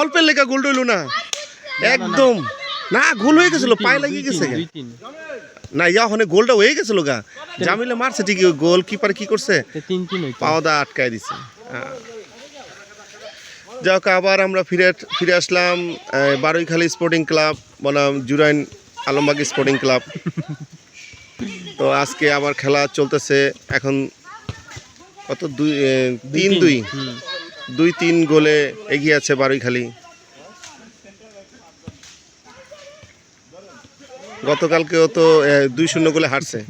অল্পের লেখা গোল রইল না। একদম। না গোল হয়ে গেছিল পায়ে লাগিয়ে গেছে না ইয়া ওখানে গোলটা হয়ে গেছিল গা। জামিলে মারছে ঠিকই গোল কিপার কি করছে? পাওদা আটকায় দিছে। যাক আবার আমরা ফিরে ফিরে আসলাম বারুইখালী স্পোর্টিং ক্লাব বনাম জুরাইন আলমবাগ স্পোর্টিং ক্লাব তো আজকে আবার খেলা চলতেছে এখন কত? দুই তিন দুই। দুই তিন গোলে এগিয়ে আছে বারুইখালী। গতকালকেও তো দুই শূন্য গোলে হারছে।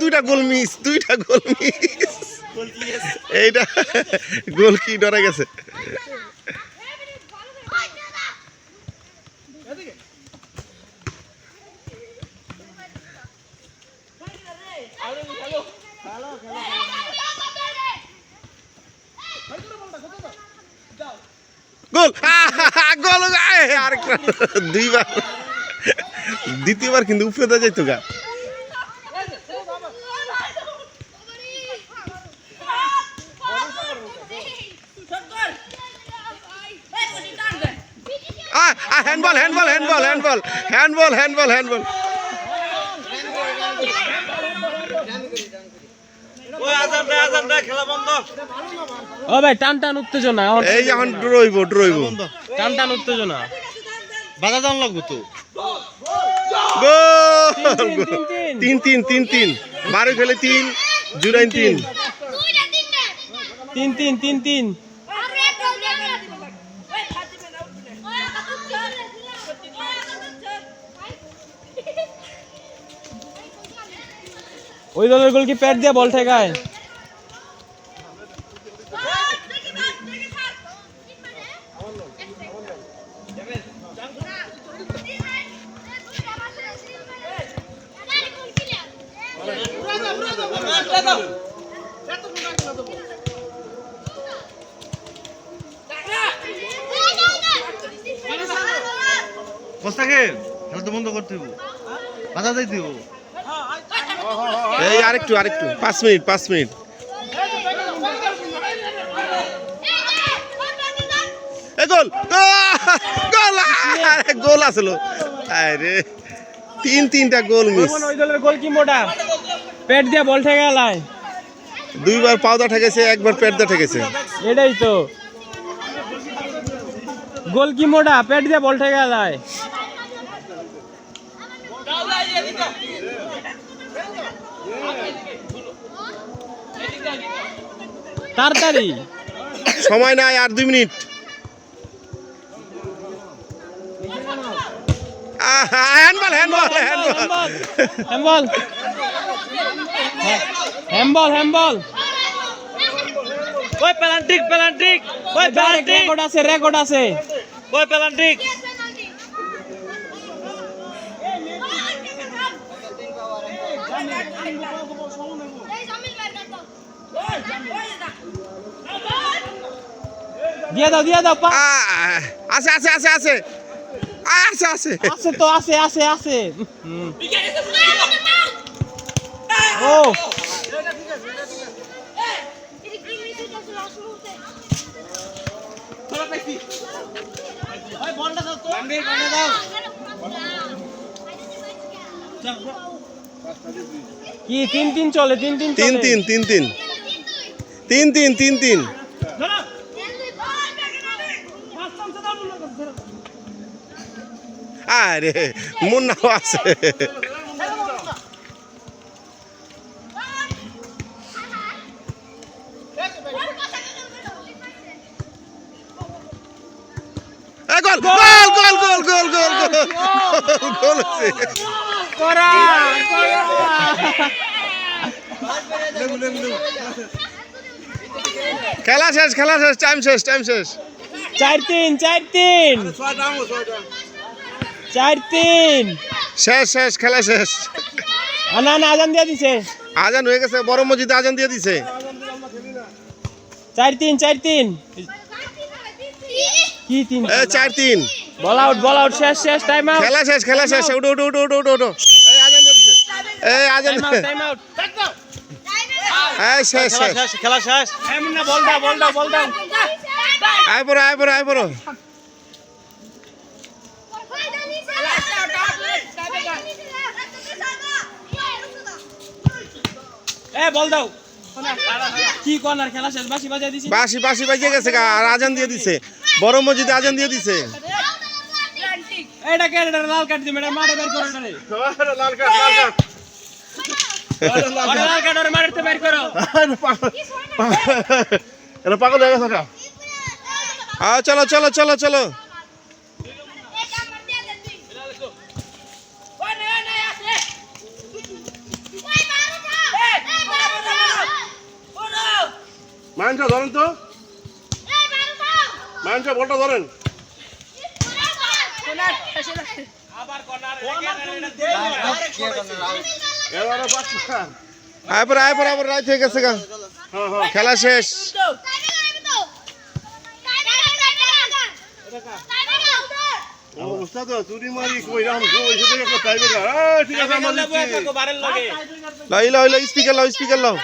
দুইটা গোল মিস, দুইটা গোল মিস। এইটা গোল কি ডরে গেছে। গোল গোল আয়, আরেকটা দুইবার দ্বিতীয়বার কিন্তু উপরে দেওয়া যাইতো গা handball handball handball handball handball handball handball ও ভাই টান টান উত্তেজনা এই এখন ড্রইব ড্রইব টান টান উত্তেজনা। বাধা দাম লাগবো তো। গোল! তিন, তিন, তিন তিন তিন তিন। বারো খেলে তিন জুরাইন তিন। তিন তিন তিন তিন। ওই দলের গোল কি প্যাট দিয়ে বল ঠেকায়। বস্তাকে খেলা তো বন্ধ করতে বাধা দিতে এই আরেকটু আরেকটু। পাঁচ মিনিট পাঁচ মিনিট। গোল। গোল। গোল আসলো। আরে তিন তিনটা গোল মিস। ওই দলের গোল কি মোটা পেট দিয়ে বল ঠেকালায় দুইবার পাওদা ঠেকেছে একবার পেটদা ঠেকেছে। এটাই তো। গোল কি মোটা পেট দিয়ে বল ঠেকালায় তাড়াতাড়ি সময় নাই আর দুই মিনিট হ্যান্ডবল ওই পেনাল্টিক পেনাল্টিক ওই পেনাল্টিক রেকর্ড আছে রেকর্ড আছে ওই পেনাল্টিক দিয়ে দাও দিয়ে দাও পা। আছে আছে আছে আছে আছে আছে আছে তো আছে আছে আছে ও। কি তিন তিন চলে তিন তিন তিন তিন তিন তিন। তিন তিন তিন তিন। আরে মুন্নাও আছে। গোল গোল গোল গোল গোল গোল গোল গোল করা করা। খেলা শেষ খেলা শেষ টাইম শেষ টাইম শেষ। চার তিন চার তিন। চার তিন। শেষ শেষ খেলা শেষ। না না আজান দিয়ে দিছে। আজান হয়ে গেছে বড় মসজিদে আজান দিয়ে দিছে। চার তিন চার তিন। কি তিন? এ চার তিন। বল আউট বল আউট শেষ শেষ টাইম আউট খেলা শেষ খেলা শেষ উঠো উঠো উঠো উঠো উঠো উঠো। এই আজান দিয়ে দিছে। এই আজান টাইম আউট টাইম আউট এই শেষ শেষ। শেষ খেলা শেষ। মুন্না বল দাও বল দাও বল দাও। আয় পড়ো আয় পড়ো আয় পড়ো। এ বল দাও। কি কর্নার খেলা শেষ বাসি বাজায় দিছি। বাসি বাসি বাজিয়ে গেছে গা, আর আজান দিয়ে দিছে। বড় মসজিদে আজান দিয়ে দিছে। এটা কে লাল কাট দি ম্যাডাম মাঠে বের করো এটা লাল কার্ড লাল কার্ড। ওরে লাল কাট ওরে মাঠে বের করো এটা পাগল হয়ে গেছে চলো চলো চলো চলো মাইনটা ধরেন তো মাইনটা বলটা ধরেন আবার আয় পড়ো আয় পড়ো আবার রাত হয়ে গেছে গা। হ্যাঁ হ্যাঁ। খেলা শেষ। স্পিকার লও স্পিকার লও।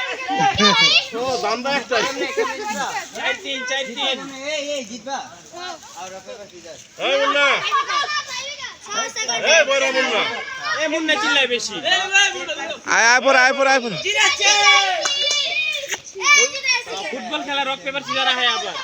ও এ মুন্না চিল্লাই বেশি। আয় আয় পড়ো আয় পড়ো আয় পড়ো। ফুটবল খেলা রক পেপার সিজারা হয় আবার।